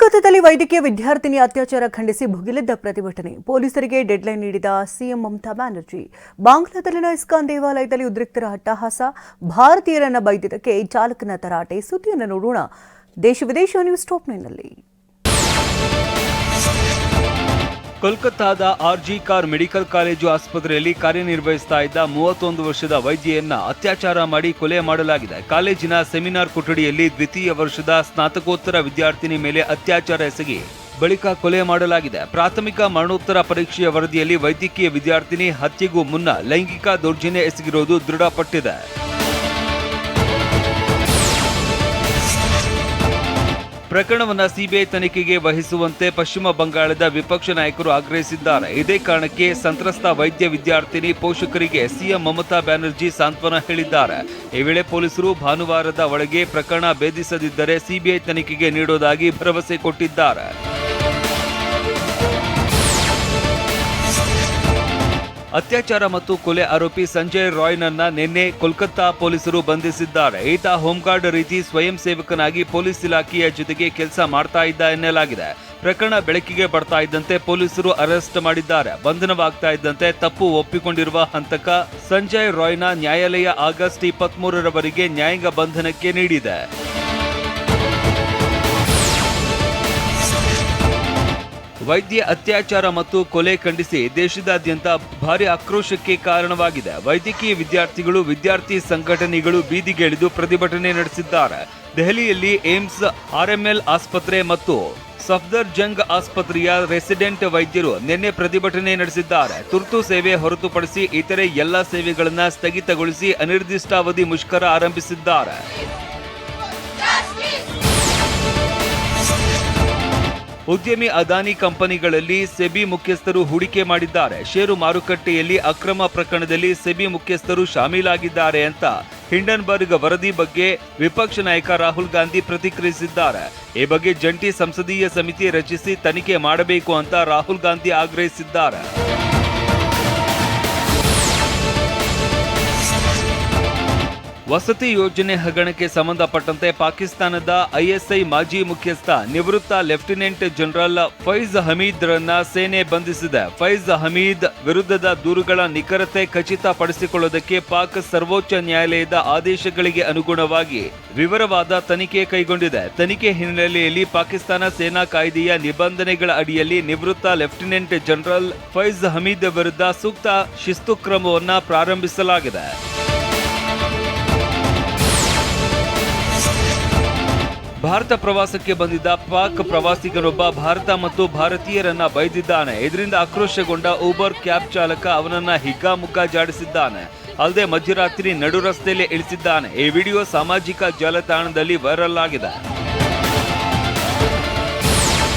ಕೋಲ್ಕತ್ತಾದಲ್ಲಿ ವೈದ್ಯಕೀಯ ವಿದ್ಯಾರ್ಥಿನಿ ಅತ್ಯಾಚಾರ ಖಂಡಿಸಿ ಭುಗಿಲೆದ್ದ ಪ್ರತಿಭಟನೆ. ಪೊಲೀಸರಿಗೆ ಡೆಡ್ಲೈನ್ ನೀಡಿದ ಸಿಎಂ ಮಮತಾ ಬ್ಯಾನರ್ಜಿ. ಬಾಂಗ್ಲಾದಲ್ಲಿನ ಇಸ್ಕಾನ್ ದೇವಾಲಯದಲ್ಲಿ ಉದ್ರಿಕ್ತರ ಅಟ್ಟಹಾಸ. ಭಾರತೀಯರನ್ನ ಬೈದಿದ್ದಕ್ಕೆ ಚಾಲಕನ ತರಾಟೆ. ಸುದ್ದಿಯನ್ನು ನೋಡೋಣ. ದೇಶ ವಿದೇಶ news top ಕೋಲ್ಕತ್ತಾದ R G Kar medical college ಆಸ್ಪತ್ರೆಯಲ್ಲಿ ಕಾರ್ಯನಿರ್ವಹಿಸ್ತಾ ಇದ್ದ ಮೂವತ್ತೊಂದು ವರ್ಷದ ವೈದ್ಯೆಯನ್ನ ಅತ್ಯಾಚಾರ ಮಾಡಿ ಕೊಲೆ ಮಾಡಲಾಗಿದೆ. ಕಾಲೇಜಿನ ಸೆಮಿನಾರ್ ಕೊಠಡಿಯಲ್ಲಿ ದ್ವಿತೀಯ ವರ್ಷದ ಸ್ನಾತಕೋತ್ತರ ವಿದ್ಯಾರ್ಥಿನಿ ಮೇಲೆ ಅತ್ಯಾಚಾರ ಎಸಗಿ ಬಳಿಕ ಕೊಲೆ ಮಾಡಲಾಗಿದೆ. ಪ್ರಾಥಮಿಕ ಮರಣೋತ್ತರ ಪರೀಕ್ಷೆಯ ವರದಿಯಲ್ಲಿ ವೈದ್ಯಕೀಯ ವಿದ್ಯಾರ್ಥಿನಿ ಹತ್ಯೆಗೂ ಮುನ್ನ ಲೈಂಗಿಕ ದೌರ್ಜನ್ಯ ಎಸಗಿರುವುದು ದೃಢಪಟ್ಟಿದೆ. ಪ್ರಕರಣವನ್ನ ಸಿಬಿಐ ತನಿಖೆಗೆ ವಹಿಸುವಂತೆ ಪಶ್ಚಿಮ ಬಂಗಾಳದ ವಿಪಕ್ಷ ನಾಯಕರು ಆಗ್ರಹಿಸಿದ್ದಾರೆ. ಇದೇ ಕಾರಣಕ್ಕೆ ಸಂತ್ರಸ್ತ ವೈದ್ಯ ವಿದ್ಯಾರ್ಥಿನಿ ಪೋಷಕರಿಗೆ ಸಿಎಂ ಮಮತಾ ಬ್ಯಾನರ್ಜಿ ಸಾಂತ್ವನ ಹೇಳಿದ್ದಾರೆ. ಈ ವೇಳೆ ಪೊಲೀಸರು ಭಾನುವಾರದ ಒಳಗೆ ಪ್ರಕರಣ ಭೇದಿಸದಿದ್ದರೆ ಸಿಬಿಐ ತನಿಖೆಗೆ ನೀಡೋದಾಗಿ ಭರವಸೆ ಕೊಟ್ಟಿದ್ದಾರೆ. ಅತ್ಯಾಚಾರ ಮತ್ತು ಕೊಲೆ ಆರೋಪಿ ಸಂಜಯ್ ರಾಯ್ನನ್ನ ನಿನ್ನೆ ಕೋಲ್ಕತ್ತಾ ಪೊಲೀಸರು ಬಂಧಿಸಿದ್ದಾರೆ. ಈತ ಹೋಂಗಾರ್ಡ್ ರೀತಿ ಸ್ವಯಂ ಸೇವಕನಾಗಿ ಪೊಲೀಸ್ ಇಲಾಖೆಯ ಜೊತೆಗೆ ಕೆಲಸ ಮಾಡ್ತಾ ಇದ್ದ ಎನ್ನಲಾಗಿದೆ. ಪ್ರಕರಣ ಬೆಳಕಿಗೆ ಬರ್ತಾ ಇದ್ದಂತೆ ಪೊಲೀಸರು ಅರೆಸ್ಟ್ ಮಾಡಿದ್ದಾರೆ. ಬಂಧನವಾಗ್ತಾ ಇದ್ದಂತೆ ತಪ್ಪು ಒಪ್ಪಿಕೊಂಡಿರುವ ಹಂತಕ ಸಂಜಯ್ ರಾಯ್ನ ನ್ಯಾಯಾಲಯ ಆಗಸ್ಟ್ ಇಪ್ಪತ್ಮೂರರವರೆಗೆ ನ್ಯಾಯಾಂಗ ಬಂಧನಕ್ಕೆ ನೀಡಿದೆ. ವೈದ್ಯ ಅತ್ಯಾಚಾರ ಮತ್ತು ಕೊಲೆ ಖಂಡಿಸಿ ದೇಶದಾದ್ಯಂತ ಭಾರಿ ಆಕ್ರೋಶಕ್ಕೆ ಕಾರಣವಾಗಿದೆ. ವೈದ್ಯಕೀಯ ವಿದ್ಯಾರ್ಥಿಗಳು, ವಿದ್ಯಾರ್ಥಿ ಸಂಘಟನೆಗಳು ಬೀದಿಗಿಳಿದು ಪ್ರತಿಭಟನೆ ನಡೆಸಿದ್ದಾರೆ. ದೆಹಲಿಯಲ್ಲಿ ಏಮ್ಸ್, ಆರ್ಎಂಎಲ್ ಆಸ್ಪತ್ರೆ ಮತ್ತು ಸಫ್ದರ್ ಜಂಗ್ ಆಸ್ಪತ್ರೆಯ ರೆಸಿಡೆಂಟ್ ವೈದ್ಯರು ನಿನ್ನೆ ಪ್ರತಿಭಟನೆ ನಡೆಸಿದ್ದಾರೆ. ತುರ್ತು ಸೇವೆ ಹೊರತುಪಡಿಸಿ ಇತರೆ ಎಲ್ಲ ಸೇವೆಗಳನ್ನು ಸ್ಥಗಿತಗೊಳಿಸಿ ಅನಿರ್ದಿಷ್ಟಾವಧಿ ಮುಷ್ಕರ ಆರಂಭಿಸಿದ್ದಾರೆ. ಉದ್ಯಮಿ ಅದಾನಿ ಕಂಪನಿಗಳಲ್ಲಿ ಸೆಬಿ ಮುಖ್ಯಸ್ಥರು ಹೂಡಿಕೆ ಮಾಡಿದ್ದಾರೆ. ಷೇರು ಮಾರುಕಟ್ಟೆಯಲ್ಲಿ ಅಕ್ರಮ ಪ್ರಕರಣದಲ್ಲಿ ಸೆಬಿ ಮುಖ್ಯಸ್ಥರು ಶಾಮೀಲಾಗಿದ್ದಾರೆ ಅಂತ ಹಿಂಡನ್ಬರ್ಗ್ ವರದಿ ಬಗ್ಗೆ ವಿಪಕ್ಷ ನಾಯಕ ರಾಹುಲ್ ಗಾಂಧಿ ಪ್ರತಿಕ್ರಿಯಿಸಿದ್ದಾರೆ. ಈ ಬಗ್ಗೆ ಜಂಟಿ ಸಂಸದೀಯ ಸಮಿತಿ ರಚಿಸಿ ತನಿಖೆ ಮಾಡಬೇಕು ಅಂತ ರಾಹುಲ್ ಗಾಂಧಿ ಆಗ್ರಹಿಸಿದ್ದಾರೆ. ವಸತಿ ಯೋಜನೆ ಹಗರಣಕ್ಕೆ ಸಂಬಂಧಪಟ್ಟಂತೆ ಪಾಕಿಸ್ತಾನದ ಐಎಸ್ಐ ಮಾಜಿ ಮುಖ್ಯಸ್ಥ ನಿವೃತ್ತ ಲೆಫ್ಟಿನೆಂಟ್ ಜನರಲ್ ಫೈಜ್ ಹಮೀದ್ ರನ್ನ ಸೇನೆ ಬಂಧಿಸಿದೆ. ಫೈಜ್ ಹಮೀದ್ ವಿರುದ್ಧದ ದೂರುಗಳ ನಿಖರತೆ ಖಚಿತಪಡಿಸಿಕೊಳ್ಳುವುದಕ್ಕೆ ಪಾಕ್ ಸರ್ವೋಚ್ಚ ನ್ಯಾಯಾಲಯದ ಆದೇಶಗಳಿಗೆ ಅನುಗುಣವಾಗಿ ವಿವರವಾದ ತನಿಖೆ ಕೈಗೊಂಡಿದೆ. ತನಿಖೆ ಹಿನ್ನೆಲೆಯಲ್ಲಿ ಪಾಕಿಸ್ತಾನ ಸೇನಾ ಕಾಯ್ದೆಯ ನಿಬಂಧನೆಗಳ ಅಡಿಯಲ್ಲಿ ನಿವೃತ್ತ ಲೆಫ್ಟಿನೆಂಟ್ ಜನರಲ್ ಫೈಜ್ ಹಮೀದ್ ವಿರುದ್ಧ ಸೂಕ್ತ ಶಿಸ್ತು ಕ್ರಮವನ್ನು ಪ್ರಾರಂಭಿಸಲಾಗಿದೆ. ಭಾರತ ಪ್ರವಾಸಕ್ಕೆ ಬಂದಿದ್ದ ಪಾಕ್ ಪ್ರವಾಸಿಗನೊಬ್ಬ ಭಾರತ ಮತ್ತು ಭಾರತೀಯರನ್ನ ಬೈದಿದ್ದಾನೆ. ಇದರಿಂದ ಆಕ್ರೋಶಗೊಂಡ ಊಬರ್ ಕ್ಯಾಬ್ ಚಾಲಕ ಅವನನ್ನ ಹಿಗ್ಗಾಮುಗ್ಗಾ ಜಾಡಿಸಿದ್ದಾನೆ. ಅಲ್ಲದೆ ಮಧ್ಯರಾತ್ರಿ ನಡು ರಸ್ತೆಯಲ್ಲಿ ಇಳಿಸಿದ್ದಾನೆ. ಈ ವಿಡಿಯೋ ಸಾಮಾಜಿಕ ಜಾಲತಾಣದಲ್ಲಿ ವೈರಲ್ ಆಗಿದೆ.